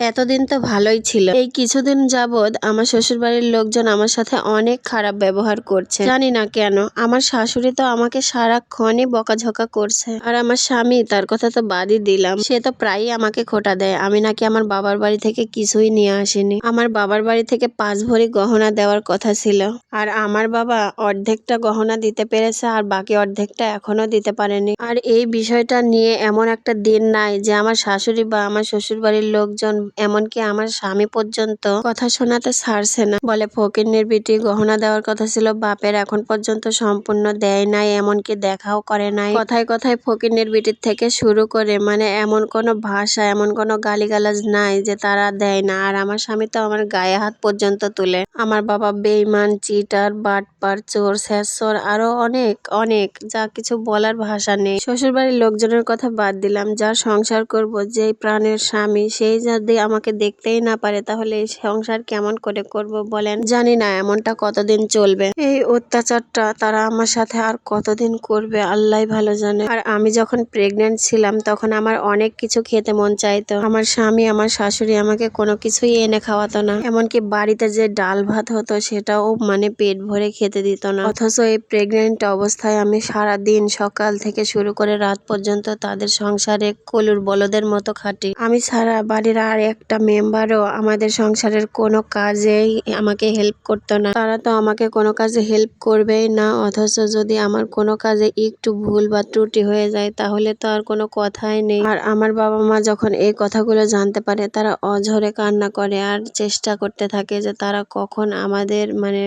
এতদিন তো ভালোই ছিল। এই কিছুদিন যাবৎ আমার শ্বশুরবাড়ির লোকজন আমার সাথে অনেক খারাপ ব্যবহার করছে। জানি না কেন, আমার শাশুড়ি তো আমাকে সারাক্ষণই বকাঝকা করছে। আর আমার স্বামী, তার কথা তো বাদই দিলাম। সে তো প্রায়ই আমাকে খোটা দেয়। আমি নাকি আমার বাবার বাড়ি থেকে কিছুই নিয়ে আসিনি। আমার বাবার বাড়ি থেকে পাঁচ ভরি গহনা দেওয়ার কথা ছিল। আর আমার বাবা অর্ধেকটা গহনা দিতে পেরেছে আর বাকি অর্ধেকটা এখনও দিতে পারেনি। আর এই বিষয়টা নিয়ে এমন একটা দিন নাই যে আমার শাশুড়ি বা আমার শ্বশুর বাড়ির লোকজন এমনকি আমার স্বামী পর্যন্ত কথা শোনাতে ছাড়ছে না। বলে ফকিরনির বিটি গহনা দেওয়ার কথা ছিল, বাপের এখন পর্যন্ত সম্পূর্ণ দেয় নাই, এমনকি দেখাও করে নাই। কথায় কথায় ফকিরনির বিটির থেকে শুরু করে মানে এমন কোনো ভাষা, এমন কোনো গালিগালাজ নাই যে তারা দেয় না। আর আমার স্বামী তো আমার গায়ে হাত পর্যন্ত তুলে। আমার বাবা বেইমান চিটার, বাটপার, চোর শেষর আরও অনেক অনেক, যা কিছু বলার ভাষা নেই। শ্বশুর বাড়ির লোকজনের কথা বাদ দিলাম যার সংসার করব, যেই প্রাণের স্বামী, সেই যদি আমাকে দেখতেই না পারে, তাহলে এই সংসার কেমন করে করব বলেন? জানি না, এমনটা কতদিন চলবে? এই অত্যাচারটা তারা আমার সাথে আর কতদিন করবে আল্লাহ ভালো জানে। আর আমি যখন প্রেগনেন্ট ছিলাম, তখন আমার অনেক কিছু খেতে মন চাইতো। আমার স্বামী, আমার শাশুড়ি আমাকে কোনো কিছুই এনে খাওয়াতো না। এমনকি বাড়িতে যে ডাল ভাত হতো, সেটাও মানে পেট ভরে খেতে দিত না। অথচ এই প্রেগনেন্ট অবস্থায় আমি সারা দিন সকাল থেকে শুরু করে রাত পর্যন্ত তাদের সংসারে কলুর বলদের মতো খাটি। আমি ছাড়া বাড়ির আর একটা মেম্বারও আমাদের সংসারের কোনো কাজেই আমাকে হেল্প করতো না। তারা তো আমাকে কোনো কাজে হেল্প করবেই না, অথচ যদি আমার কোনো কাজে একটু ভুল বা ত্রুটি হয়ে যায়, তাহলে তো আর কোনো কথাই নেই। আর আমার বাবা মা যখন এই কথাগুলো জানতে পারে, তারা অঝরে কান্না করে আর চেষ্টা করতে থাকে যে তারা কখন আমাদের মানে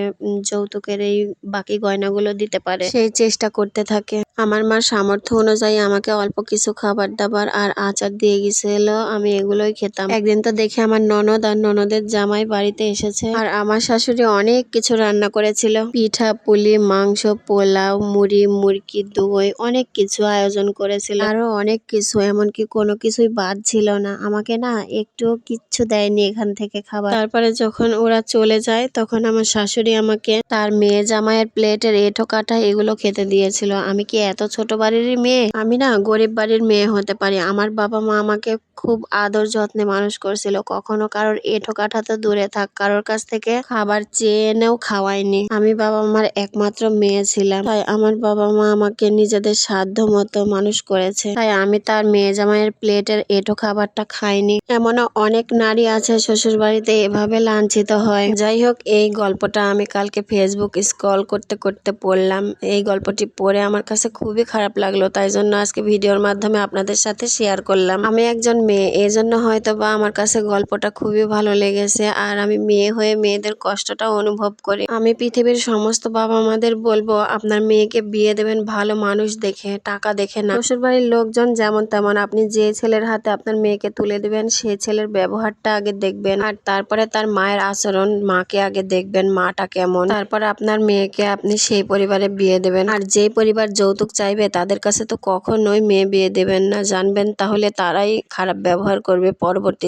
যৌতুকের এই বাকি গয়নাগুলো দিতে পারে। সেই চেষ্টা করতে থাকে। আমার মার সামর্থ্য অনুযায়ী আমাকে অল্প কিছু খাবার দাবার আর আচার দিয়ে গেছিল, আমি এগুলোই খেতাম। একদিন তো দেখে আমার ননদ আর ননদের জামাই বাড়িতে এসেছে। আর আমার শাশুড়ি অনেক কিছু রান্না করেছিল। পিঠা, পুলি, মাংস, পোলাও, মুড়ি মুরগি দই অনেক কিছু আয়োজন করেছিল। আরও অনেক কিছু, এমনকি কোনো কিছুই বাদ ছিল না। আমাকে না একটু কিচ্ছু দেয়নি এখান থেকে খাবার। তারপরে যখন ওরা চলে যায়, তখন আমার শাশুড়ি আমাকে তার মেয়ে জামাইয়ের প্লেটের এঁঠো কাটা এগুলো খেতে দিয়েছিল। আমি কি এত ছোট বাড়িরই মেয়ে? আমি না গরিব বাড়ির মেয়ে হতে পারি। আমার বাবা মা আমাকে খুব আদর যত্নে মানুষ করছিল। কখনো কারোর এঁঠো কাঠা তো দূরে থাক, কারোর কাছ থেকে খাবার চেয়ে এনেও খাওয়ায়নি। আমি বাবা মার একমাত্র মেয়ে ছিলাম। তাই আমার বাবা মা আমাকে নিজেদের সাধ্য মতো মানুষ করেছে। তাই আমি তার মেয়ে জামাইয়ের প্লেটের এঁঠো খাবারটা খাইনি। এমনও অনেক নারী আছে শ্বশুর বাড়িতে এভাবে লাঞ্ছিত হয়। যাই হোক, এই গল্পটা আমি কালকে ফেসবুক স্ক্রল করতে করতে পড়লাম। এই গল্পটি পড়ে আমার কাছে খুবই খারাপ লাগল। তাই জন্য আজকে ভিডিওর মাধ্যমে আপনাদের সাথে শেয়ার করলাম। আমি একজন মেয়ে এই জন্য হয়তো বা আমার কাছে গল্পটা খুবই ভালো লেগেছে আর আমি মেয়ে হয়ে মেয়েদের কষ্টটা অনুভব করি। আমি পৃথিবীর সমস্ত বাবা মাদের বলব, আপনার মেয়েকে বিয়ে দেবেন ভালো মানুষ দেখে, টাকা দেখে না। শ্বশুর বাড়ির লোকজন যেমন তেমন, আপনি যে ছেলের হাতে আপনার মেয়েকে তুলে দেবেন, সে ছেলের ব্যবহারটা আগে দেখবেন। আর তারপরে তার মায়ের আচরণ, মাকে আগে দেখবেন, মাটা কেমন। তারপরে আপনার মেয়েকে আপনি সেই পরিবারে বিয়ে দেবেন। আর যে পরিবার যৌতুক চাইবে, তাদের কাছে তো কখনোই মেয়ে বিয়ে দেবেন না। জানবেন, তাহলে তারাই খারাপ ব্যবহার করবে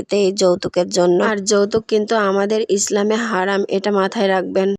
পরবর্তীতে এই যৌতুকের জন্য। আর যৌতুক কিন্তু আমাদের ইসলামে হারাম এটা মাথায় রাখবেন।